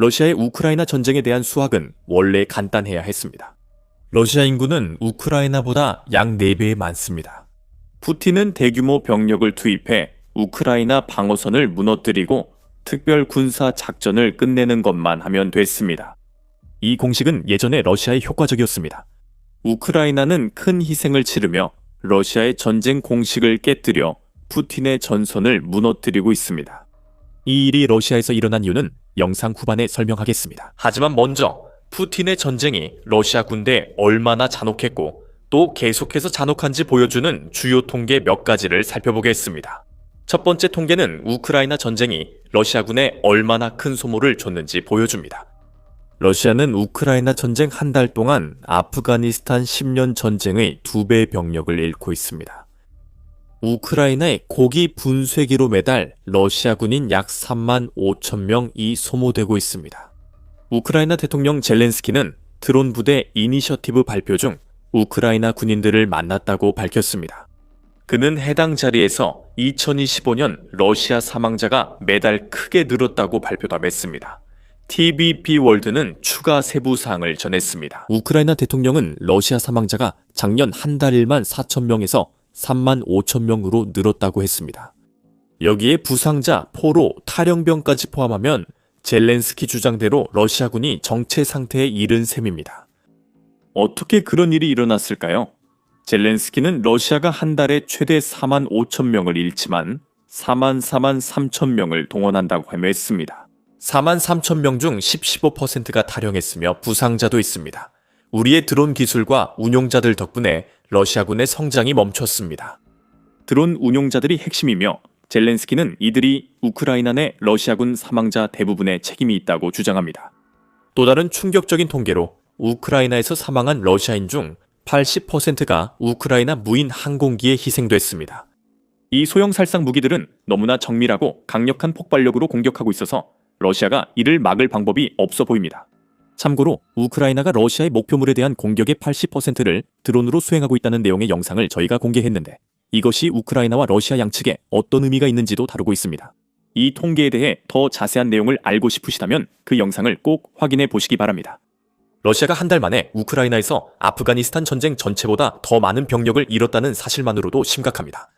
러시아의 우크라이나 전쟁에 대한 수학은 원래 간단해야 했습니다. 러시아 인구는 우크라이나보다 약 4배에 많습니다. 푸틴은 대규모 병력을 투입해 우크라이나 방어선을 무너뜨리고 특별 군사 작전을 끝내는 것만 하면 됐습니다. 이 공식은 예전에 러시아에 효과적이었습니다. 우크라이나는 큰 희생을 치르며 러시아의 전쟁 공식을 깨뜨려 푸틴의 전선을 무너뜨리고 있습니다. 이 일이 러시아에서 일어난 이유는 영상 후반에 설명하겠습니다. 하지만 먼저 푸틴의 전쟁이 러시아 군대에 얼마나 잔혹했고 또 계속해서 잔혹한지 보여주는 주요 통계 몇 가지를 살펴보겠습니다. 첫 번째 통계는 우크라이나 전쟁이 러시아군에 얼마나 큰 소모를 줬는지 보여줍니다. 러시아는 우크라이나 전쟁 한 달 동안 아프가니스탄 10년 전쟁의 두배 병력을 잃고 있습니다. 우크라이나의 고기 분쇄기로 매달 러시아군인 약 3만 5천 명이 소모되고 있습니다. 우크라이나 대통령 젤렌스키는 드론 부대 이니셔티브 발표 중 우크라이나 군인들을 만났다고 밝혔습니다. 그는 해당 자리에서 2025년 러시아 사망자가 매달 크게 늘었다고 발표담했습니다. TBP 월드는 추가 세부 사항을 전했습니다. 우크라이나 대통령은 러시아 사망자가 작년 한 달 일만 4천 명에서 3만 5천 명으로 늘었다고 했습니다. 여기에 부상자, 포로, 탈영병까지 포함하면 젤렌스키 주장대로 러시아군이 정체 상태에 이른 셈입니다. 어떻게 그런 일이 일어났을까요? 젤렌스키는 러시아가 한 달에 최대 4만 5천 명을 잃지만 4만 4만 3천 명을 동원한다고 헤맸습니다. 4만 3천 명 중 10, 15%가 탈영했으며 부상자도 있습니다. 우리의 드론 기술과 운용자들 덕분에 러시아군의 성장이 멈췄습니다. 드론 운용자들이 핵심이며 젤렌스키는 이들이 우크라이나 내 러시아군 사망자 대부분의 책임이 있다고 주장합니다. 또 다른 충격적인 통계로 우크라이나에서 사망한 러시아인 중 80%가 우크라이나 무인 항공기에 희생됐습니다. 이 소형 살상 무기들은 너무나 정밀하고 강력한 폭발력으로 공격하고 있어서 러시아가 이를 막을 방법이 없어 보입니다. 참고로 우크라이나가 러시아의 목표물에 대한 공격의 80%를 드론으로 수행하고 있다는 내용의 영상을 저희가 공개했는데 이것이 우크라이나와 러시아 양측에 어떤 의미가 있는지도 다루고 있습니다. 이 통계에 대해 더 자세한 내용을 알고 싶으시다면 그 영상을 꼭 확인해 보시기 바랍니다. 러시아가 한 달 만에 우크라이나에서 아프가니스탄 전쟁 전체보다 더 많은 병력을 잃었다는 사실만으로도 심각합니다.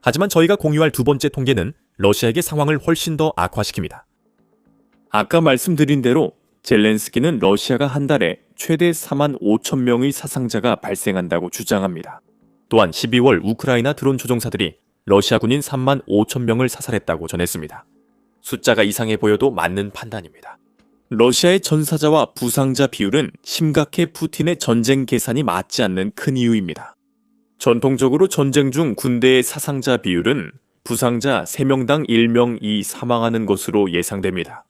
하지만 저희가 공유할 두 번째 통계는 러시아에게 상황을 훨씬 더 악화시킵니다. 아까 말씀드린 대로 젤렌스키는 러시아가 한 달에 최대 4만 5천 명의 사상자가 발생한다고 주장합니다. 또한 12월 우크라이나 드론 조종사들이 러시아 군인 3만 5천 명을 사살했다고 전했습니다. 숫자가 이상해 보여도 맞는 판단입니다. 러시아의 전사자와 부상자 비율은 심각해 푸틴의 전쟁 계산이 맞지 않는 큰 이유입니다. 전통적으로 전쟁 중 군대의 사상자 비율은 부상자 3명당 1명 이 사망하는 것으로 예상됩니다.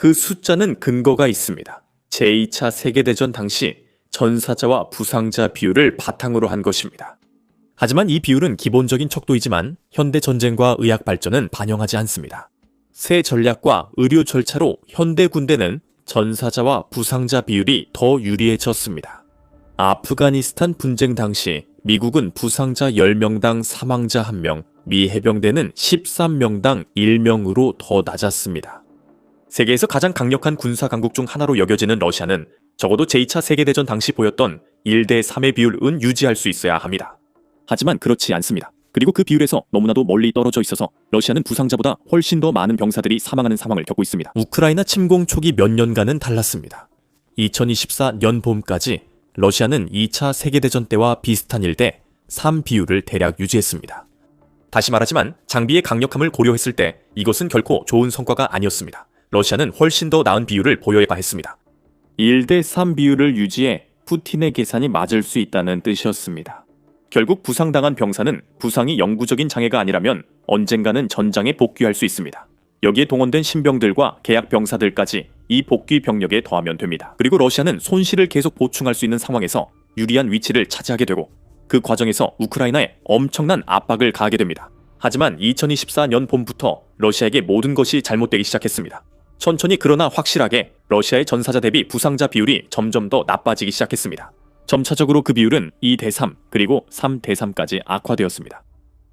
그 숫자는 근거가 있습니다. 제2차 세계대전 당시 전사자와 부상자 비율을 바탕으로 한 것입니다. 하지만 이 비율은 기본적인 척도이지만 현대 전쟁과 의학 발전은 반영하지 않습니다. 새 전략과 의료 절차로 현대 군대는 전사자와 부상자 비율이 더 유리해졌습니다. 아프가니스탄 분쟁 당시 미국은 부상자 10명당 사망자 1명, 미 해병대는 13명당 1명으로 더 낮았습니다. 세계에서 가장 강력한 군사 강국 중 하나로 여겨지는 러시아는 적어도 제2차 세계대전 당시 보였던 1대 3의 비율은 유지할 수 있어야 합니다. 하지만 그렇지 않습니다. 그리고 그 비율에서 너무나도 멀리 떨어져 있어서 러시아는 부상자보다 훨씬 더 많은 병사들이 사망하는 상황을 겪고 있습니다. 우크라이나 침공 초기 몇 년간은 달랐습니다. 2024년 봄까지 러시아는 2차 세계대전 때와 비슷한 일대 3 비율을 대략 유지했습니다. 다시 말하지만 장비의 강력함을 고려했을 때 이것은 결코 좋은 성과가 아니었습니다. 러시아는 훨씬 더 나은 비율을 보여야 했습니다. 1대 3 비율을 유지해 푸틴의 계산이 맞을 수 있다는 뜻이었습니다. 결국 부상당한 병사는 부상이 영구적인 장애가 아니라면 언젠가는 전장에 복귀할 수 있습니다. 여기에 동원된 신병들과 계약 병사들까지 이 복귀 병력에 더하면 됩니다. 그리고 러시아는 손실을 계속 보충할 수 있는 상황에서 유리한 위치를 차지하게 되고 그 과정에서 우크라이나에 엄청난 압박을 가하게 됩니다. 하지만 2024년 봄부터 러시아에게 모든 것이 잘못되기 시작했습니다. 천천히 그러나 확실하게 러시아의 전사자 대비 부상자 비율이 점점 더 나빠지기 시작했습니다. 점차적으로 그 비율은 2대 3 그리고 3대 3까지 악화되었습니다.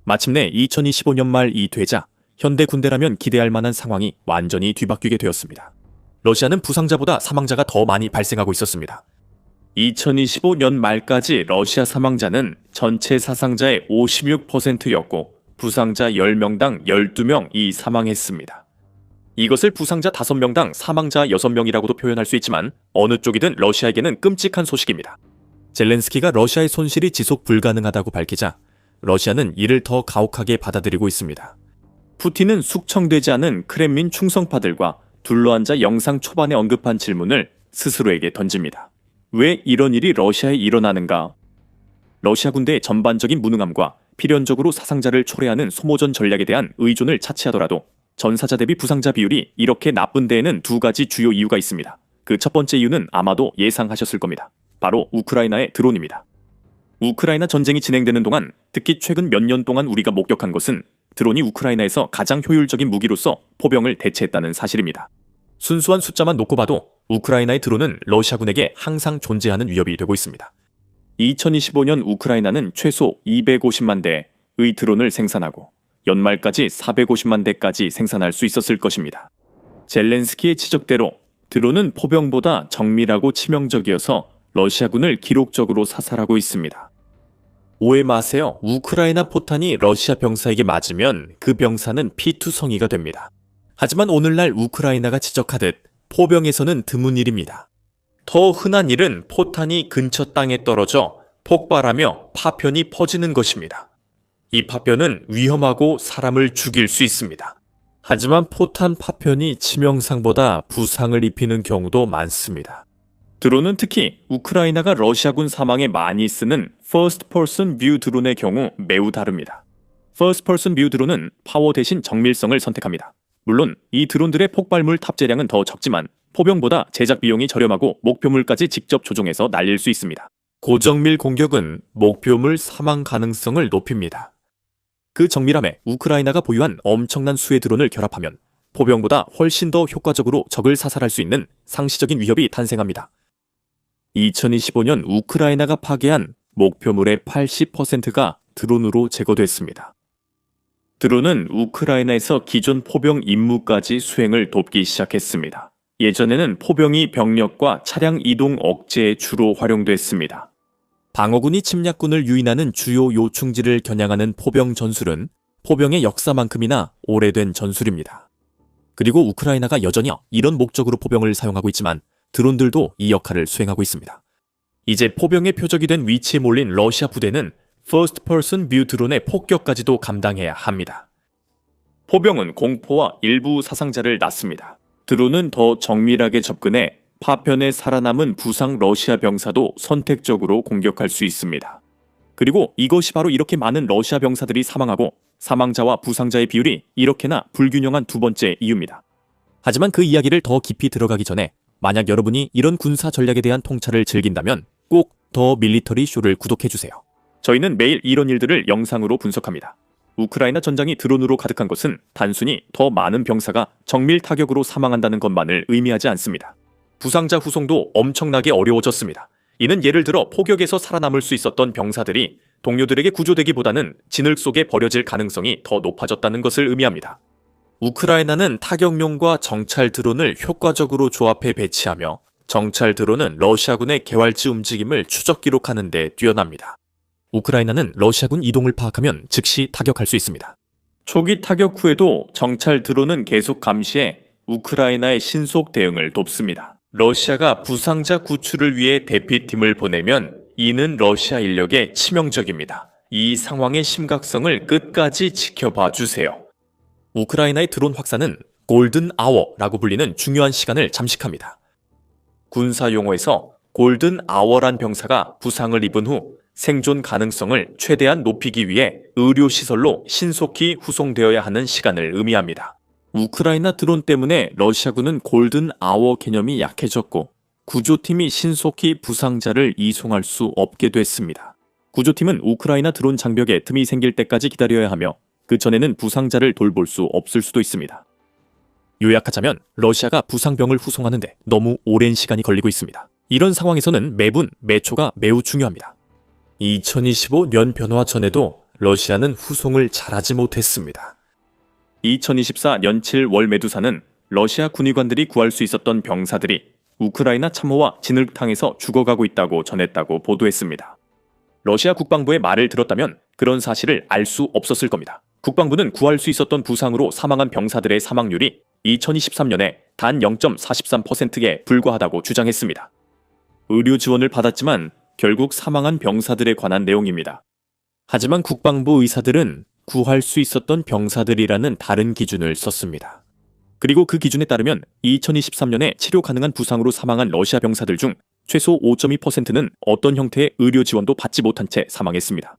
마침내 2025년 말 이 되자 현대 군대라면 기대할 만한 상황이 완전히 뒤바뀌게 되었습니다. 러시아는 부상자보다 사망자가 더 많이 발생하고 있었습니다. 2025년 말까지 러시아 사망자는 전체 사상자의 56%였고 부상자 10명당 12명이 사망했습니다. 이것을 부상자 5명당 사망자 6명이라고도 표현할 수 있지만 어느 쪽이든 러시아에게는 끔찍한 소식입니다. 젤렌스키가 러시아의 손실이 지속 불가능하다고 밝히자 러시아는 이를 더 가혹하게 받아들이고 있습니다. 푸틴은 숙청되지 않은 크렘린 충성파들과 둘러앉아 영상 초반에 언급한 질문을 스스로에게 던집니다. 왜 이런 일이 러시아에 일어나는가? 러시아 군대의 전반적인 무능함과 필연적으로 사상자를 초래하는 소모전 전략에 대한 의존을 차치하더라도 전사자 대비 부상자 비율이 이렇게 나쁜 데에는 두 가지 주요 이유가 있습니다. 그 첫 번째 이유는 아마도 예상하셨을 겁니다. 바로 우크라이나의 드론입니다. 우크라이나 전쟁이 진행되는 동안 특히 최근 몇 년 동안 우리가 목격한 것은 드론이 우크라이나에서 가장 효율적인 무기로서 포병을 대체했다는 사실입니다. 순수한 숫자만 놓고 봐도 우크라이나의 드론은 러시아군에게 항상 존재하는 위협이 되고 있습니다. 2025년 우크라이나는 최소 250만 대의 드론을 생산하고 연말까지 450만 대까지 생산할 수 있었을 것입니다. 젤렌스키의 지적대로 드론은 포병보다 정밀하고 치명적이어서 러시아군을 기록적으로 사살하고 있습니다. 오해 마세요. 우크라이나 포탄이 러시아 병사에게 맞으면 그 병사는 피투성이가 됩니다. 하지만 오늘날 우크라이나가 지적하듯 포병에서는 드문 일입니다. 더 흔한 일은 포탄이 근처 땅에 떨어져 폭발하며 파편이 퍼지는 것입니다. 이 파편은 위험하고 사람을 죽일 수 있습니다. 하지만 포탄 파편이 치명상보다 부상을 입히는 경우도 많습니다. 드론은 특히 우크라이나가 러시아군 사망에 많이 쓰는 First Person View 드론의 경우 매우 다릅니다. First Person View 드론은 파워 대신 정밀성을 선택합니다. 물론 이 드론들의 폭발물 탑재량은 더 적지만 포병보다 제작 비용이 저렴하고 목표물까지 직접 조종해서 날릴 수 있습니다. 고정밀 공격은 목표물 사망 가능성을 높입니다. 그 정밀함에 우크라이나가 보유한 엄청난 수의 드론을 결합하면 포병보다 훨씬 더 효과적으로 적을 사살할 수 있는 상시적인 위협이 탄생합니다. 2025년 우크라이나가 파괴한 목표물의 80%가 드론으로 제거됐습니다. 드론은 우크라이나에서 기존 포병 임무까지 수행을 돕기 시작했습니다. 예전에는 포병이 병력과 차량 이동 억제에 주로 활용됐습니다. 방어군이 침략군을 유인하는 주요 요충지를 겨냥하는 포병 전술은 포병의 역사만큼이나 오래된 전술입니다. 그리고 우크라이나가 여전히 이런 목적으로 포병을 사용하고 있지만 드론들도 이 역할을 수행하고 있습니다. 이제 포병의 표적이 된 위치에 몰린 러시아 부대는 First Person View 드론의 폭격까지도 감당해야 합니다. 포병은 공포와 일부 사상자를 낳습니다. 드론은 더 정밀하게 접근해 파편에 살아남은 부상 러시아 병사도 선택적으로 공격할 수 있습니다. 그리고 이것이 바로 이렇게 많은 러시아 병사들이 사망하고 사망자와 부상자의 비율이 이렇게나 불균형한 두 번째 이유입니다. 하지만 그 이야기를 더 깊이 들어가기 전에 만약 여러분이 이런 군사 전략에 대한 통찰을 즐긴다면 꼭 더 밀리터리 쇼를 구독해 주세요. 저희는 매일 이런 일들을 영상으로 분석합니다. 우크라이나 전장이 드론으로 가득한 것은 단순히 더 많은 병사가 정밀 타격으로 사망한다는 것만을 의미하지 않습니다. 부상자 후송도 엄청나게 어려워졌습니다. 이는 예를 들어 포격에서 살아남을 수 있었던 병사들이 동료들에게 구조되기보다는 진흙 속에 버려질 가능성이 더 높아졌다는 것을 의미합니다. 우크라이나는 타격용과 정찰 드론을 효과적으로 조합해 배치하며 정찰 드론은 러시아군의 개활지 움직임을 추적 기록하는 데 뛰어납니다. 우크라이나는 러시아군 이동을 파악하면 즉시 타격할 수 있습니다. 초기 타격 후에도 정찰 드론은 계속 감시해 우크라이나의 신속 대응을 돕습니다. 러시아가 부상자 구출을 위해 대피팀을 보내면 이는 러시아 인력에 치명적입니다. 이 상황의 심각성을 끝까지 지켜봐 주세요. 우크라이나의 드론 확산은 골든 아워라고 불리는 중요한 시간을 잠식합니다. 군사 용어에서 골든 아워란 병사가 부상을 입은 후 생존 가능성을 최대한 높이기 위해 의료시설로 신속히 후송되어야 하는 시간을 의미합니다. 우크라이나 드론 때문에 러시아군은 골든 아워 개념이 약해졌고 구조팀이 신속히 부상자를 이송할 수 없게 됐습니다. 구조팀은 우크라이나 드론 장벽에 틈이 생길 때까지 기다려야 하며 그 전에는 부상자를 돌볼 수 없을 수도 있습니다. 요약하자면 러시아가 부상병을 후송하는데 너무 오랜 시간이 걸리고 있습니다. 이런 상황에서는 매분, 매초가 매우 중요합니다. 2025년 변화 전에도 러시아는 후송을 잘하지 못했습니다. 2024 년칠 월 매두사는 러시아 군의관들이 구할 수 있었던 병사들이 우크라이나 참호와 진흙탕에서 죽어가고 있다고 전했다고 보도했습니다. 러시아 국방부의 말을 들었다면 그런 사실을 알 수 없었을 겁니다. 국방부는 구할 수 있었던 부상으로 사망한 병사들의 사망률이 2023년에 단 0.43%에 불과하다고 주장했습니다. 의료 지원을 받았지만 결국 사망한 병사들에 관한 내용입니다. 하지만 국방부 의사들은 구할 수 있었던 병사들이라는 다른 기준을 썼습니다. 그리고 그 기준에 따르면 2023년에 치료 가능한 부상으로 사망한 러시아 병사들 중 최소 5.2%는 어떤 형태의 의료 지원도 받지 못한 채 사망했습니다.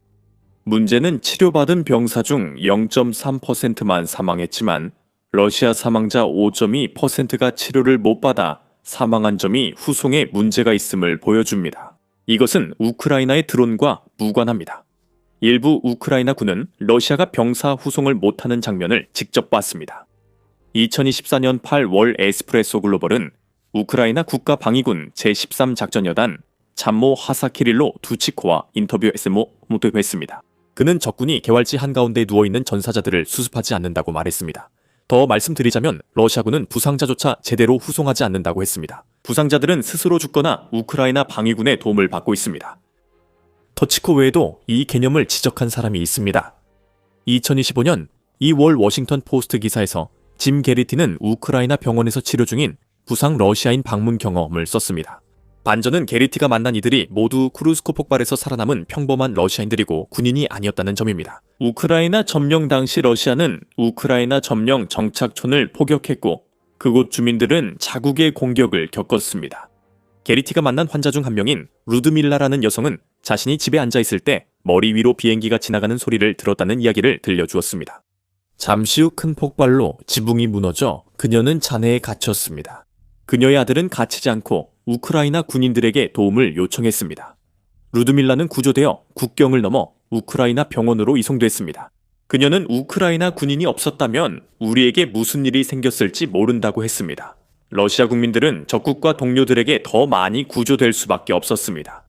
문제는 치료받은 병사 중 0.3%만 사망했지만 러시아 사망자 5.2%가 치료를 못 받아 사망한 점이 후송에 문제가 있음을 보여줍니다. 이것은 우크라이나의 드론과 무관합니다. 일부 우크라이나 군은 러시아가 병사 후송을 못하는 장면을 직접 봤습니다. 2024년 8월 에스프레소 글로벌은 우크라이나 국가방위군 제13작전여단 참모 하사키릴로 두치코와 인터뷰했으모 모토했습니다. 그는 적군이 개활지 한가운데 누워있는 전사자들을 수습하지 않는다고 말했습니다. 더 말씀드리자면 러시아군은 부상자조차 제대로 후송하지 않는다고 했습니다. 부상자들은 스스로 죽거나 우크라이나 방위군의 도움을 받고 있습니다. 터치코 외에도 이 개념을 지적한 사람이 있습니다. 2025년 2월 워싱턴 포스트 기사에서 짐 게리티는 우크라이나 병원에서 치료 중인 부상 러시아인 방문 경험을 썼습니다. 반전은 게리티가 만난 이들이 모두 크루스코 폭발에서 살아남은 평범한 러시아인들이고 군인이 아니었다는 점입니다. 우크라이나 점령 당시 러시아는 우크라이나 점령 정착촌을 포격했고 그곳 주민들은 자국의 공격을 겪었습니다. 게리티가 만난 환자 중 한 명인 루드밀라라는 여성은 자신이 집에 앉아 있을 때 머리 위로 비행기가 지나가는 소리를 들었다는 이야기를 들려주었습니다. 잠시 후 큰 폭발로 지붕이 무너져 그녀는 잔해에 갇혔습니다. 그녀의 아들은 갇히지 않고 우크라이나 군인들에게 도움을 요청했습니다. 루드밀라는 구조되어 국경을 넘어 우크라이나 병원으로 이송됐습니다. 그녀는 우크라이나 군인이 없었다면 우리에게 무슨 일이 생겼을지 모른다고 했습니다. 러시아 국민들은 적국과 동료들에게 더 많이 구조될 수밖에 없었습니다.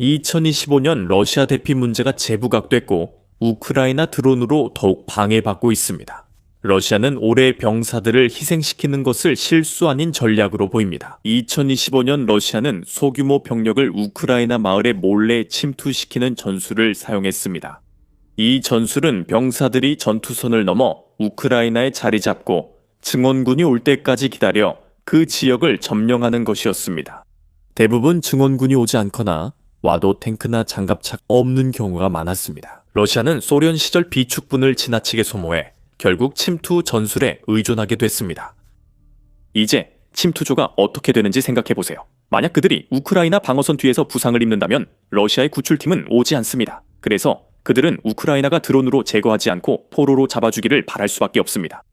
2025년 러시아 대피 문제가 재부각됐고 우크라이나 드론으로 더욱 방해받고 있습니다. 러시아는 올해 병사들을 희생시키는 것을 실수 아닌 전략으로 보입니다. 2025년 러시아는 소규모 병력을 우크라이나 마을에 몰래 침투시키는 전술을 사용했습니다. 이 전술은 병사들이 전투선을 넘어 우크라이나에 자리 잡고 증원군이 올 때까지 기다려 그 지역을 점령하는 것이었습니다. 대부분 증원군이 오지 않거나 와도 탱크나 장갑차 없는 경우가 많았습니다. 러시아는 소련 시절 비축분을 지나치게 소모해 결국 침투 전술에 의존하게 됐습니다. 이제 침투조가 어떻게 되는지 생각해 보세요. 만약 그들이 우크라이나 방어선 뒤에서 부상을 입는다면 러시아의 구출팀은 오지 않습니다. 그래서 그들은 우크라이나가 드론으로 제거하지 않고 포로로 잡아주기를 바랄 수밖에 없습니다.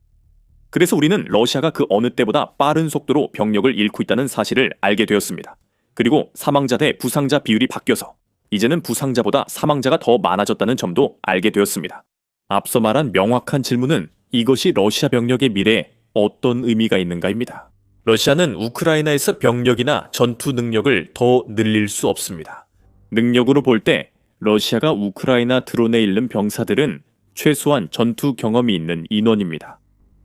그래서 우리는 러시아가 그 어느 때보다 빠른 속도로 병력을 잃고 있다는 사실을 알게 되었습니다. 그리고 사망자 대 부상자 비율이 바뀌어서 이제는 부상자보다 사망자가 더 많아졌다는 점도 알게 되었습니다. 앞서 말한 명확한 질문은 이것이 러시아 병력의 미래에 어떤 의미가 있는가입니다. 러시아는 우크라이나에서 병력이나 전투 능력을 더 늘릴 수 없습니다. 능력으로 볼 때 러시아가 우크라이나 드론에 잃는 병사들은 최소한 전투 경험이 있는 인원입니다.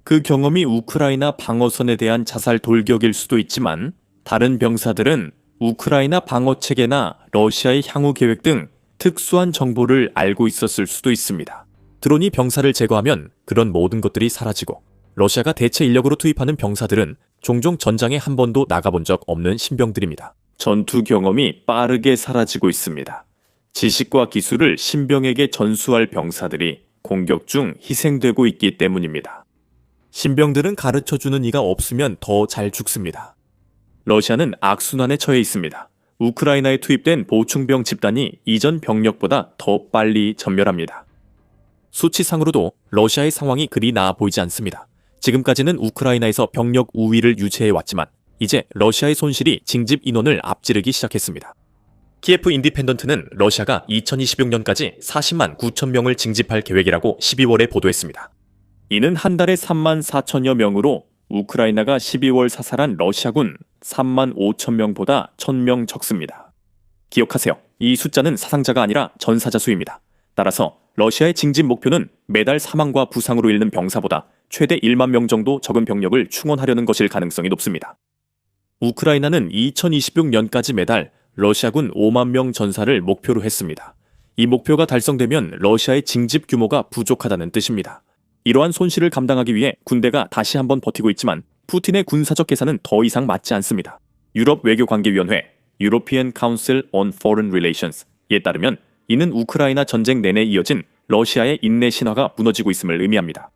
그 경험이 우크라이나 방어선에 대한 자살 돌격일 수도 있지만 다른 병사들은 우크라이나 방어 체계나 러시아의 향후 계획 등 특수한 정보를 알고 있었을 수도 있습니다. 드론이 병사를 제거하면 그런 모든 것들이 사라지고 러시아가 대체 인력으로 투입하는 병사들은 종종 전장에 한 번도 나가본 적 없는 신병들입니다. 전투 경험이 빠르게 사라지고 있습니다. 지식과 기술을 신병에게 전수할 병사들이 공격 중 희생되고 있기 때문입니다. 신병들은 가르쳐 주는 이가 없으면 더 잘 죽습니다. 러시아는 악순환에 처해 있습니다. 우크라이나에 투입된 보충병 집단이 이전 병력보다 더 빨리 전멸합니다. 수치상으로도 러시아의 상황이 그리 나아 보이지 않습니다. 지금까지는 우크라이나에서 병력 우위를 유지해 왔지만 이제 러시아의 손실이 징집 인원을 앞지르기 시작했습니다. 키예프 인디펜던트는 러시아가 2026년까지 40만 9천 명을 징집할 계획이라고 12월에 보도했습니다. 이는 한 달에 3만 4천여 명으로 우크라이나가 12월 사살한 러시아군 3만 5천 명보다 1,000명 적습니다. 기억하세요. 이 숫자는 사상자가 아니라 전사자 수입니다. 따라서 러시아의 징집 목표는 매달 사망과 부상으로 잃는 병사보다 최대 1만 명 정도 적은 병력을 충원하려는 것일 가능성이 높습니다. 우크라이나는 2026년까지 매달 러시아군 5만 명 전사를 목표로 했습니다. 이 목표가 달성되면 러시아의 징집 규모가 부족하다는 뜻입니다. 이러한 손실을 감당하기 위해 군대가 다시 한번 버티고 있지만 푸틴의 군사적 계산은 더 이상 맞지 않습니다. 유럽 외교관계위원회 European Council on Foreign Relations에 따르면 이는 우크라이나 전쟁 내내 이어진 러시아의 인내 신화가 무너지고 있음을 의미합니다.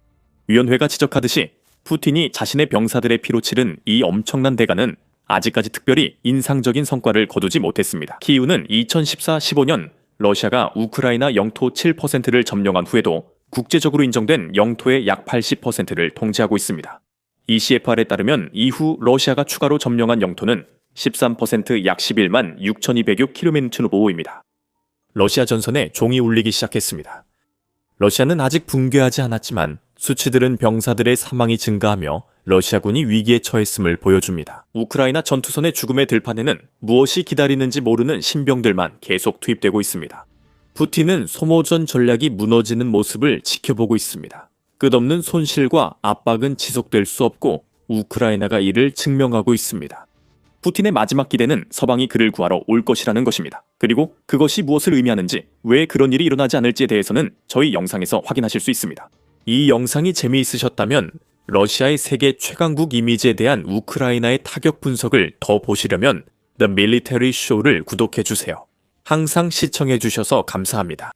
위원회가 지적하듯이 푸틴이 자신의 병사들의 피로 치른 이 엄청난 대가는 아직까지 특별히 인상적인 성과를 거두지 못했습니다. 키이우는 2014-15년 러시아가 우크라이나 영토 7%를 점령한 후에도 국제적으로 인정된 영토의 약 80%를 통제하고 있습니다. ECFR에 따르면 이후 러시아가 추가로 점령한 영토는 13%약 11만 6,206km 보호입니다. 러시아 전선에 종이 울리기 시작했습니다. 러시아는 아직 붕괴하지 않았지만 수치들은 병사들의 사망이 증가하며 러시아군이 위기에 처했음을 보여줍니다. 우크라이나 전투선의 죽음의 들판에는 무엇이 기다리는지 모르는 신병들만 계속 투입되고 있습니다. 푸틴은 소모전 전략이 무너지는 모습을 지켜보고 있습니다. 끝없는 손실과 압박은 지속될 수 없고 우크라이나가 이를 증명하고 있습니다. 푸틴의 마지막 기대는 서방이 그를 구하러 올 것이라는 것입니다. 그리고 그것이 무엇을 의미하는지, 왜 그런 일이 일어나지 않을지에 대해서는 저희 영상에서 확인하실 수 있습니다. 이 영상이 재미있으셨다면 러시아의 세계 최강국 이미지에 대한 우크라이나의 타격 분석을 더 보시려면 The Military Show를 구독해 주세요. 항상 시청해 주셔서 감사합니다.